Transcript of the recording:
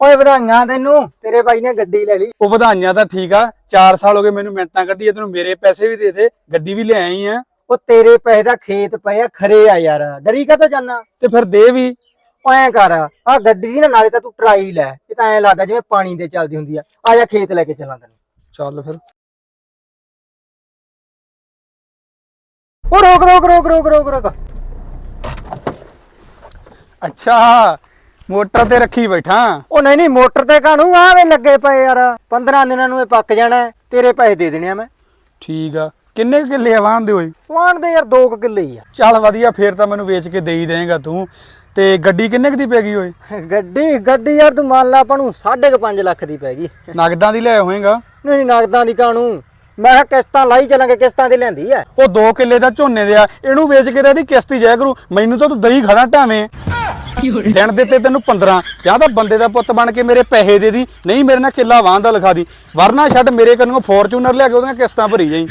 ਓਏ ਵਧਾਈਆਂ ਤੈਨੂੰ ਤੇਰੇ ਬਾਈ ਨੇ ਗੱਡੀ ਲੈ ਲਈ। ਉਹ ਵਧਾਈਆਂ ਤਾਂ ਠੀਕ ਆ 4 ਸਾਲ ਹੋ ਗਏ ਮੈਨੂੰ ਮਿੰਟਾਂ ਕੱਢੀ ਤੈਨੂੰ ਮੇਰੇ ਪੈਸੇ ਵੀ ਦੇ ਦੇ ਗੱਡੀ ਵੀ ਲੈ ਆਈ ਆ। ਉਹ ਤੇਰੇ ਪੈਸੇ ਦਾ ਖੇਤ ਪਏ ਆ ਖਰੇ ਆ ਯਾਰ ਡਰੀ ਕਾ ਜਾਨਾ? ਤੇ ਫਿਰ ਦੇ ਵੀ। ਐਂ ਕਰ ਆ ਗੱਡੀ ਦੀ ਨਾ ਨਾਲੇ ਤਾਂ ਤੂੰ ਟਰਾਈ ਲੈ ਇਹ ਤਾਂ ਐਂ ਲੱਗਦਾ ਜਿਵੇਂ ਪਾਣੀ ਦੇ ਚੱਲਦੀ ਹੁੰਦੀ ਆ। ਆ ਜਾ ਖੇਤ ਲੈ ਕੇ ਚੱਲਾਂ ਤੈਨੂੰ। ਚੱਲ ਫਿਰ। ਉਹ ਰੋਕ ਰੋਕ ਰੋਕ ਰੋਕ ਰੋਕ ਰੋਕ। ਅੱਛਾ ਮੋਟਰ ਤੇ ਰੱਖੀ ਬੈਠਾ। ਉਹ ਨਹੀਂ ਨਹੀਂ ਮੋਟਰ ਤੇ ਕਾਹਨੂੰ? ਆਵੇਂ ਲੱਗੇ ਪਏ ਯਾਰ। 15 ਦਿਨਾਂ ਨੂੰ ਇਹ ਪੱਕ ਜਾਣਾ ਹੈ, ਤੇਰੇ ਪੈਸੇ ਦੇ ਦੇਣੇ ਆ ਮੈਂ। ਠੀਕ ਆ। ਕਿੰਨੇ ਕੁ ਕਿੱਲੇ ਆ ਵਾਹਣ ਦੇ ਹੋਏ ਵਾਣ ਦੇ ਯਾਰ 2 ਕਿੱਲੇ ਹੀ ਆ। ਚੱਲ ਵਧੀਆ ਫੇਰ ਤਾਂ ਮੈਨੂੰ ਵੇਚ ਕੇ ਦੇ ਹੀ ਦੇਂਗਾ ਤੂੰ। ਤੇ ਗੱਡੀ ਕਿੰਨੇ ਕੁ ਦੀ ਪੈ ਗਈ ਓਏ? ਗੱਡੀ ਗੱਡੀ ਯਾਰ ਤੂੰ ਮੰਨ ਲਾ ਆਪਾਂ ਨੂੰ 5.5 ਲੱਖ ਦੀ ਪੈ ਗਈ। ਨਗਦਾਂ ਦੀ ਲੈ ਹੋਏਗਾ ਨਹੀਂ ਨਹੀਂ ਨਗਦਾਂ ਦੀ ਕਾਹਨੂੰ? ਮੈਂ ਕਿਹਾ ਕਿਸ਼ਤਾਂ ਲਾਈ ਚੱਲਾਂਗੇ ਕਿਸ਼ਤਾਂ ਤੇ ਲੈਂਦੀ ਆ। ਉਹ 2 ਕਿੱਲੇ ਦਾ ਝੋਨੇ ਦੇ ਆ। ਇਹਨੂੰ ਵੇਚ ਕੇ ਤਾਂ ਇਹਦੀ ਕਿਸ਼ਤ ਹੀ ਜਾਇਆ ਕਰੂ। ਮੈਨੂੰ ਤਾਂ ਤੂੰ ਦਹੀਂ ਖੜਾ ਢਾਵੇਂ। ਦਿਨ ਦਿੱਤੇ ਤੈਨੂੰ 15 ਜਾਂ ਤਾਂ ਬੰਦੇ ਦਾ ਪੁੱਤ ਬਣ ਕੇ ਮੇਰੇ ਪੈਸੇ ਦੇ ਦੀ, ਨਹੀਂ ਮੇਰੇ ਨਾਲ ਕਿੱਲਾ ਵਾਹਨ ਦਾ ਲਿਖਾ ਦੀ। ਵਰਨਾ ਛੱਡ ਮੇਰੇ ਕੰਨੋਂ ਫੋਰਚੂਨਰ ਲਿਆ ਕੇ ਉਹਦੀਆਂ ਕਿਸ਼ਤਾਂ ਭਰੀ ਜਾਈ।